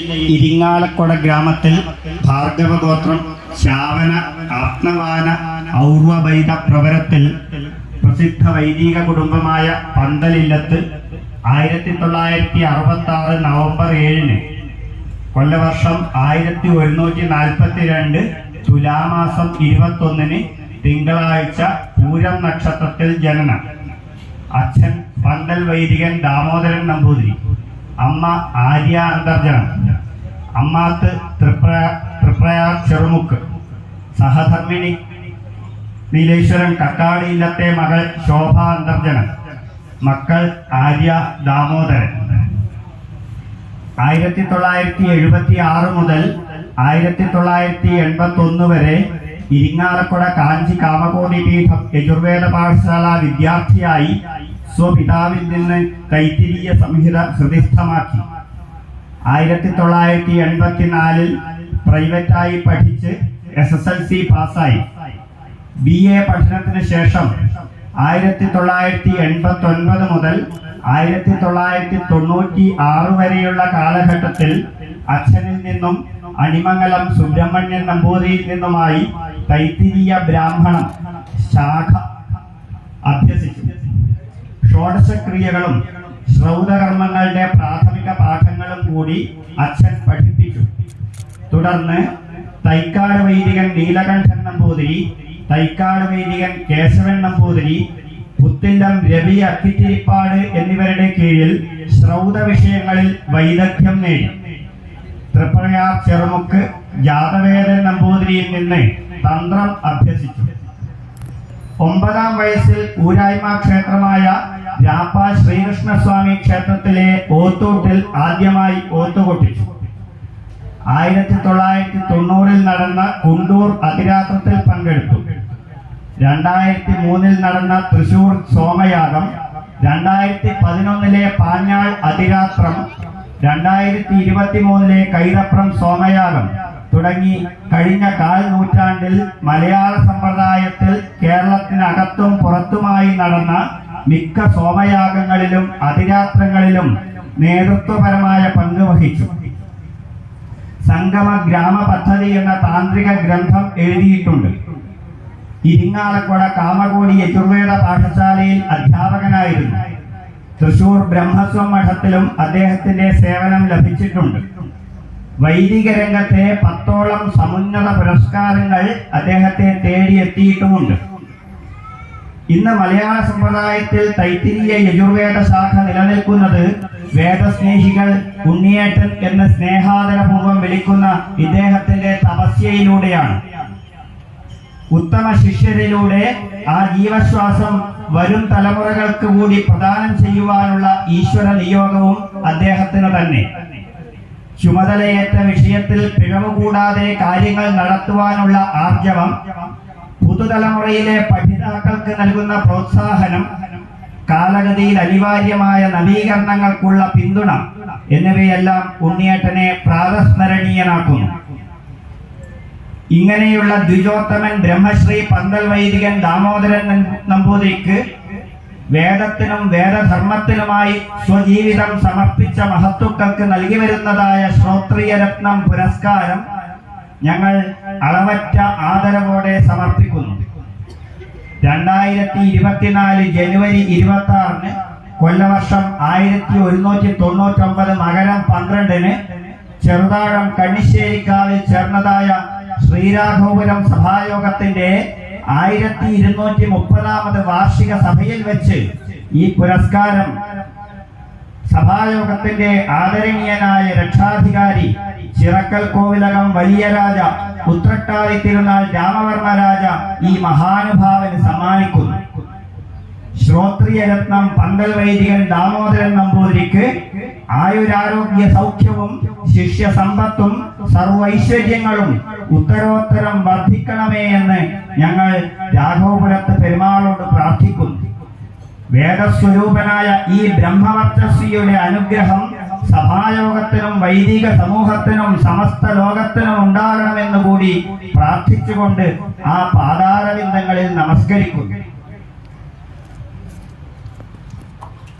ഇരിങ്ങാലക്കുട ഗ്രാമത്തിൽ ഭാർഗവഗോത്രം ശാവന ആത്മവാന ഔർവവൈദ പ്രവരത്തിൽ പ്രസിദ്ധ വൈദിക കുടുംബമായ പന്തലില്ലത്ത് ആയിരത്തി തൊള്ളായിരത്തി അറുപത്തി ആറ് നവംബർ ഏഴിന് കൊല്ലവർഷം ആയിരത്തി ഒരുന്നൂറ്റി നാൽപ്പത്തി രണ്ട് തുലാമാസം ഇരുപത്തൊന്നിന് തിങ്കളാഴ്ച പൂരം നക്ഷത്രത്തിൽ ജനനം. അച്ഛൻ പന്തൽ വൈദികൻ ദാമോദരൻ നമ്പൂതിരി. അമ്മ ആര്യ അന്തർജന. അമ്മാത്ത് തൃപ്ര തൃപ്രയാർ ചെറുമുക്ക്. സഹധർമ്മിണി നീലേശ്വരൻ കക്കാടി ഇല്ലത്തെ മകൾ ശോഭ അന്തർജന. മക്കൾ ആര്യ ദാമോദരൻ. ആയിരത്തി തൊള്ളായിരത്തി എഴുപത്തി ആറ് മുതൽ ആയിരത്തി തൊള്ളായിരത്തി എൺപത്തി ഒന്ന് വരെ ഇരിങ്ങാലക്കുട കാഞ്ചി കാമകോടി പീഠം യജുർവേദ പാഠശാല വിദ്യാർത്ഥിയായി സ്വപിതാവിൽ നിന്ന് കൈത്തിരിയ സംഹിത ഹൃദിസ്ഥമാക്കി. ആയിരത്തി തൊള്ളായിരത്തി എൺപത്തിനാലിൽ പ്രൈവറ്റായി പഠിച്ച് എസ് എസ് എൽ സി പാസ്സായി. ബി എ പഠനത്തിന് ശേഷം ആയിരത്തി തൊള്ളായിരത്തി എൺപത്തി ഒൻപത് മുതൽ ആയിരത്തി തൊള്ളായിരത്തി തൊണ്ണൂറ്റി ആറ് വരെയുള്ള കാലഘട്ടത്തിൽ അച്ഛനിൽ നിന്നും അണിമംഗലം സുബ്രഹ്മണ്യൻ നമ്പൂതിരിയിൽ നിന്നുമായി കൈത്തിരിയ ബ്രാഹ്മണം ശാഖ അഭ്യസിച്ചു. ഷോഡശക്രിയകളും ശ്രൗതകർമ്മങ്ങളുടെ പ്രാഥമിക പാഠങ്ങളും കൂടി അച്ഛൻ പഠിപ്പിച്ചു. തുടർന്ന് തൈക്കാട് വൈദികൻ നീലകണ്ഠൻ നമ്പൂതിരി തൈക്കാട് വൈദികൻ കേശവൻ നമ്പൂതിരി പുത്തില്ലം രവി അക്കിത്തിരിപ്പാട് എന്നിവരുടെ കീഴിൽ ശ്രൗത വിഷയങ്ങളിൽ വൈദഗ്ധ്യം നേടി. തൃപ്രയാർ ചെറുമുക്ക് ജാതവേദൻ നമ്പൂതിരിയിൽ നിന്ന് തന്ത്രം അഭ്യസിച്ചു. ഒമ്പതാം വയസ്സിൽ ഊരായ്മ ക്ഷേത്രമായ രാപ്പ ശ്രീകൃഷ്ണസ്വാമി ക്ഷേത്രത്തിലെ ഓത്തൂട്ടിൽ ആദ്യമായി ഓത്തുകൊട്ടിച്ചു ആയിരത്തി തൊള്ളായിരത്തി തൊണ്ണൂറിൽ നടന്ന കുണ്ടൂർ അതിരാത്രത്തിൽ പങ്കെടുത്തു. രണ്ടായിരത്തി മൂന്നിൽ നടന്ന തൃശൂർ സോമയാഗം രണ്ടായിരത്തി പതിനൊന്നിലെ പാഞ്ഞാൾ അതിരാത്രം രണ്ടായിരത്തി ഇരുപത്തി മൂന്നിലെ കൈതപ്രം സോമയാഗം തുടങ്ങി കഴിഞ്ഞ കാൽ നൂറ്റാണ്ടിൽ മലയാള സമ്പ്രദായത്തിൽ കേരളത്തിനകത്തും പുറത്തുമായി നടന്ന മിക്ക സോമയാഗങ്ങളിലും അതിരാത്രങ്ങളിലും നേതൃത്വപരമായ പങ്ക് വഹിച്ചു. സംഗമ ഗ്രാമ പദ്ധതി എന്ന താന്ത്രിക ഗ്രന്ഥം എഴുതിയിട്ടുണ്ട്. ഇരിങ്ങാലക്കുട കാമകോടി യജുർവേദ പാഠശാലയിൽ അധ്യാപകനായിരുന്നു. തൃശൂർ ബ്രഹ്മസ്വം മഠത്തിലും അദ്ദേഹത്തിന്റെ സേവനം ലഭിച്ചിട്ടുണ്ട്. വൈദിക രംഗത്തെ പത്തോളം സമുന്നത പുരസ്കാരങ്ങൾ അദ്ദേഹത്തെ തേടിയെത്തിയിട്ടുമുണ്ട്. ഇന്ന് മലയാള സമ്പ്രദായത്തിൽ തൈത്തിരീയ യജുർവേദ ശാഖ നിലനിൽക്കുന്നത് വേദസ്നേഹികൾ ഉണ്ണിയേട്ടൻ എന്ന് സ്നേഹാദരപൂർവം വിളിക്കുന്ന ഇദ്ദേഹത്തിന്റെ തപസ്യയിലൂടെയാണ്. ഉത്തമ ശിഷ്യരിലൂടെ ആ ജീവശ്വാസം വരും തലമുറകൾക്ക് കൂടി പ്രദാനം ചെയ്യുവാനുള്ള ഈശ്വര നിയോഗവും അദ്ദേഹത്തിന് തന്നെ. ചുമതലയേറ്റ വിഷയത്തിൽ പിഴവ് കൂടാതെ കാര്യങ്ങൾ നടത്തുവാനുള്ള ആർജവം പുതുതലമുറയിലെ പഠിതാക്കൾക്ക് നൽകുന്ന പ്രോത്സാഹനം കാലഗതിയിൽ അനിവാര്യമായ നവീകരണങ്ങൾക്കുള്ള പിന്തുണ എന്നിവയെല്ലാം ഉണ്ണിയേട്ടനെ പ്രാതസ്മരണീയനാക്കുന്നു. ഇങ്ങനെയുള്ള ദ്വിജോത്തമൻ ബ്രഹ്മശ്രീ പന്തൽ വൈദികൻ ദാമോദരൻ നമ്പൂതിരിക്ക് വേദത്തിനും വേദധർമ്മത്തിനുമായി സ്വജീവിതം സമർപ്പിച്ച മഹത്തുക്കൾക്ക് നൽകി വരുന്നതായ ശ്രോത്രിയ രത്നം പുരസ്കാരം ഞങ്ങൾ അളവറ്റ ആദരവോടെ സമർപ്പിക്കുന്നു. രണ്ടായിരത്തി ഇരുപത്തിനാല് ജനുവരി ഇരുപത്തി ആറിന് കൊല്ലവർഷം ആയിരത്തി ഒരുന്നൂറ്റി തൊണ്ണൂറ്റി ഒമ്പത് മകരം പന്ത്രണ്ടിന് ചെറുതാഴം കണ്ണിശ്ശേരിക്കാവിൽ ചേർന്നതായ ശ്രീരാഘവപുരം സഭായോഗത്തിന്റെ ആയിരത്തി ഇരുന്നൂറ്റി മുപ്പതാമത് വാർഷിക സഭയിൽ വെച്ച് ഈ പുരസ്കാരം സഭായോഗത്തിന്റെ ആദരണീയനായ രക്ഷാധികാരി ചിറക്കൽ കോവിലകം വലിയ രാജ ഉത്രട്ടാതി തിരുനാൾ രാമവർമ്മ രാജ ഈ മഹാനുഭാവന് സമ്മാനിക്കുന്നു. ശ്രോത്രിയ രത്നം പന്തൽ വൈദികൻ ദാമോദരൻ നമ്പൂതിരിക്ക് ആയുരാരോഗ്യ സൗഖ്യവും ശിഷ്യ സമ്പത്തും സർവൈശ്വര്യങ്ങളും ഉത്തരോത്തരം വർദ്ധിക്കണമേ എന്ന് ഞങ്ങൾ രാഘവപുരത്ത് പെരുമാളോട് പ്രാർത്ഥിക്കുന്നു. വേദസ്വരൂപനായ ഈ ബ്രഹ്മവർച്ചസ്വിയുടെ അനുഗ്രഹം സഭായോഗത്തിനും വൈദിക സമൂഹത്തിനും സമസ്ത ലോകത്തിനും ഉണ്ടാകണമെന്ന് കൂടി പ്രാർത്ഥിച്ചുകൊണ്ട് ആ പാതാരവിന്ദങ്ങളിൽ നമസ്കരിക്കുന്നു.